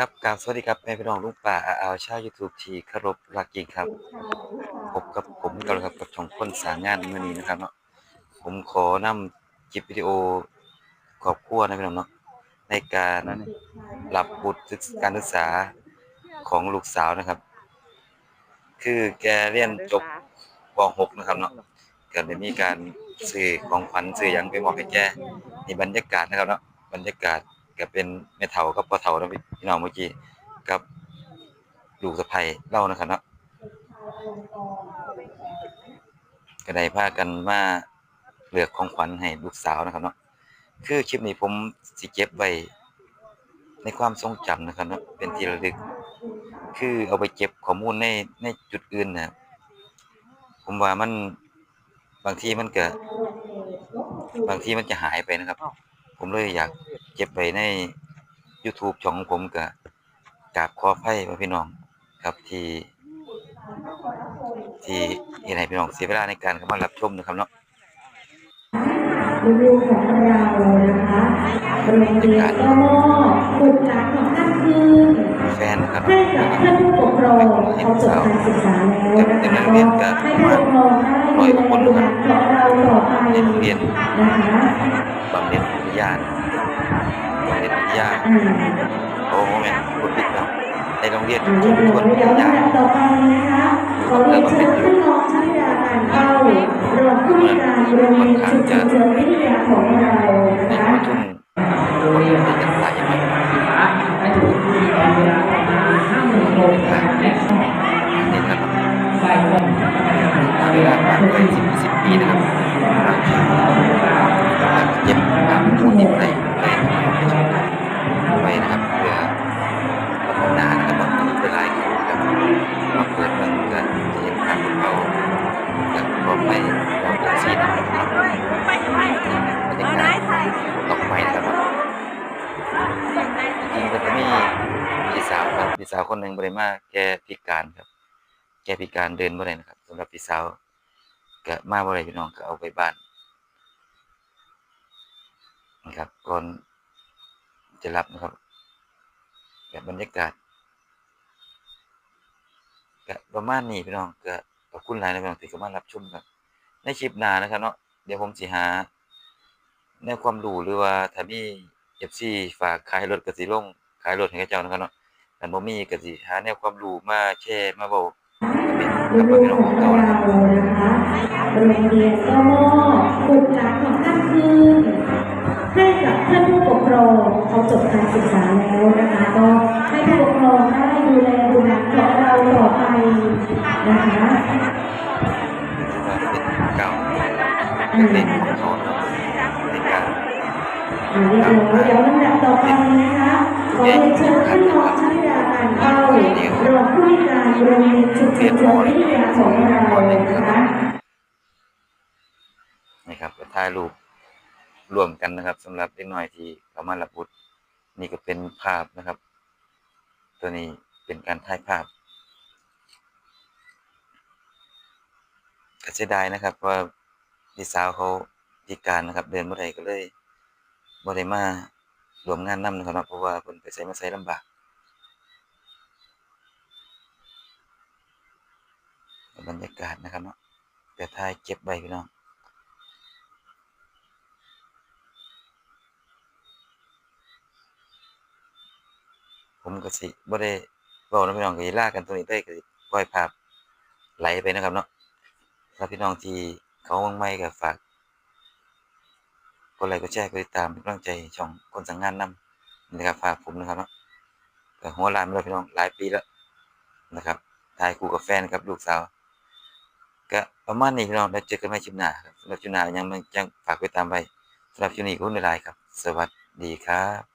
ครับกราบสวัสดีครับแม่พี่น้องลุงป่าอาอาวชาวยูทูบทีคารพรักจริงครับพบกับผมกันแล้วครับกับช่องคนสางงานมื้อนี้นะครับเนาะผมขอนำคลิปวิดีโอครอบครัวนะพี่น้องเนาะในการรับบุตรการศึกษาของลูกสาวนะครับ คือแกเรียนจบป .6 นะครับเนาะก็ได้มีการซื้อของขวัญซื้อหยังไปมอบให้แกนี่บรรยากาศนะครับเนาะบรรยากาศ ก็เป็นแม่เฒ่ากับพ่อเฒ่านะพี่น้องเมื่อกี้กับลูกสะใภ้เล่านะครับเนาะก็ได้พากันมาเลือกของขวัญให้ลูกสาวนะครับเนาะคือคลิปนี้ผมสิเก็บไว้ในความทรงจำนะครับเนาะเป็นที่ระลึก คือเอาไปเก็บข้อมูลในในจุดอื่นนะผมว่ามันบางทีมันเก็บางทีมันจะหายไปนะครับ ผมเลยอยากเก็บไว้ใน YouTube ช่องของผมก็กราบขออภัยพี่น้องครับที่ที่เฮ็ดให้พี่น้องเสียเวลาในการเข้ามารับชมนะครับเนาะรีวิวของเรานะคะโรงเรียนก็มอบบุตรหลานของท่านคืนแฟนนะครับให้กับท่านผู้ปกครองเขาจบการศึกษาแล้วนะคะก็ให้ผู้ปกครองได้ดูแลบุตรหลานของเราต่อไปในโรงเรียนนะคะบำเหน็จปริ ญาณเหน็จปริญาอ่าโอ้โหแม่พูดผิดแล้วในโรงเรียนอ่าชุเรียมชร้อนยปริเดี๋ยวญญาลำดับต่อไปนะคะขอเรียนเชิญผู้รองชั้นยาการเข้ารองผู้การโรงเรียนชุมชนเชิงวิทยาของเรา พี่สาวคนหนึ่งบริมาแกพิการครับ แกพิการเดินบ่ได้นะครับสำหรับพี่สาวก็มาบ่ได้พี่น้องก็เอาไปบ้านนะครับก่อนจะรับนะครับกับบรรยากาศก็ประมาณนี้พี่น้องก็ขอบคุณหลายนะพี่น้องที่เข้ามารับชมครับ ในคลิปหน้านะครับเนาะเดี๋ยวผมสิหาแนความรู้หรือว่าถ้ามี FC ฝากขายรถก็สิลงขายรถให้กับเจ้านะครับเนาะ ถ้าบ่มีก็สิหาแนวความรู้มาแชร์มาเว้าก็เป็นรีกับวิพี่วน้องขขอองงเราเก่านะครับนะคะโรงเรียนก็มอบบุตรหลานของท่านคืนให้กับท่านผู้ปกครองเขาจบการศึกษาแล้วนะคะก็ให้ผู้ปกครองได้ดูแลบุตรหลานของเราต่อไปนะคะถือว่าเป็นเก่าอืมเล็กๆของเขานะครับในการอ่าเรียบร้อยเดี๋ยวลำดับต่อไปนะคะ ขอเรียนเชิญท่านรองชั้นยาการเข้ารองผู้ว่าการโรงเรียนชุมชนเชิงวิทยาของเรานะคะนะครับก็ถ่ายรูปร่วมกันนะครับสำหรับเด็กน้อยที่เขามารับบุตรนี่ก็เป็นภาพนะครับ ตัวนี้เป็นการถ่ายภาพก็เสียดายนะครับว่าพี่สาวเขาพิการนะครับ เดินบ่ได้ก็เลยบ่ได้มา รวมงานนํนะครับเพราะว่าเพิ่นไปไสมาไสลำบากบรรยากาศนะครับเนาะแต่ถ่ายเก็บไว้พี่น้องผมก็สิบ่ได้เว้านะพี่น้องก็สิลากันตรงนี้เลยก็สิปล่อยภาพไหลไปนะครับเนาะถ้าพี่น้องที่เขาวงใหม่ก็ฝาก ดไลค์กดแชร์กดติดตามเป็นกำลังใจช่องคนสังงานนำนะครับฝากผมนะครับเนาะก็หัวลานมาแล้วพี่น้องหลายปีแล้วนะครับทายคู่กับแฟนครับลูกสาวก็ประมาณนี้พี่น้องแล้วเจอกันใหม่ชิมหน้าครับสำหรับชิมหน้ายังยังฝากไปตามไปสำหรับชิมนี้ขอบคุณหลายครับ สวัสดีครับ